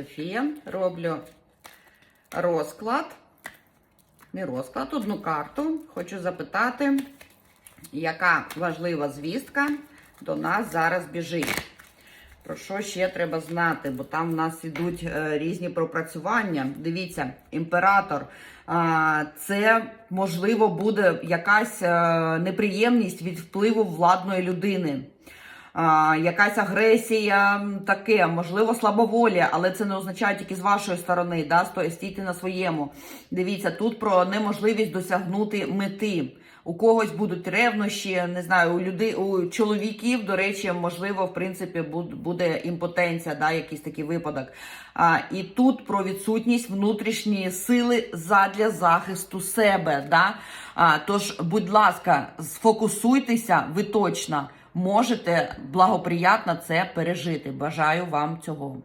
Софія, роблю розклад. Не розклад, одну карту. Хочу запитати, яка важлива звістка до нас зараз біжить. Про що ще треба знати? Бо там в нас ідуть е, різні пропрацювання. Дивіться, імператор. Це можливо буде якась е, неприємність від впливу владної людини. Якась агресія, таке, можливо, слабоволія, але це не означає тільки з вашої сторони, да, стійте на своєму. Дивіться, тут про неможливість досягнути мети. У когось будуть ревнощі, не знаю, у людей, у чоловіків, до речі, можливо, в принципі, буде імпотенція, да, якийсь такий випадок. А, і тут про відсутність внутрішньої сили задля захисту себе. Да? А, тож, будь ласка, сфокусуйтеся, ви точно можете благоприятно це пережити. Бажаю вам цього.